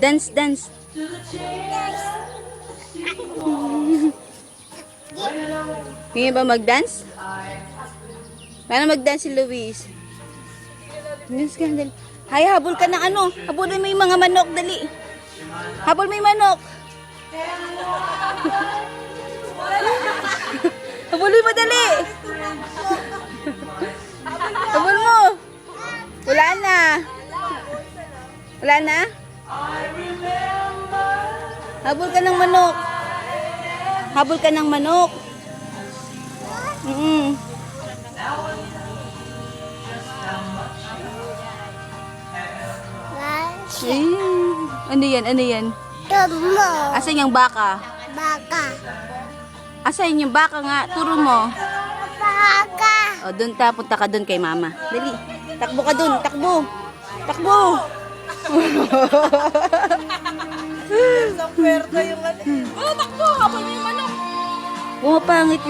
Dance, dance. Ngayon ba mag-dance? Paano mag-dance si Luis? Dance ka, dali. Hay, habol ka ng ano? Habulin mo yung mga manok, dali. Habol mo yung manok. Habulin mo, dali. Habol mo. Wala na? Habol ka ng manok. Habol ka ng manok. Mm Ay, ano yan? Ano yan? Tumo. Asan yung baka? Baka. Asan yung baka nga? Turo mo. Baka. O, doon ta. Punta ka doon kay mama. Dali. Takbo ka doon. Takbo. Takbo. Isang pwerda yung ano. Oh, takbo! Habang yung manok. Bumapangit yung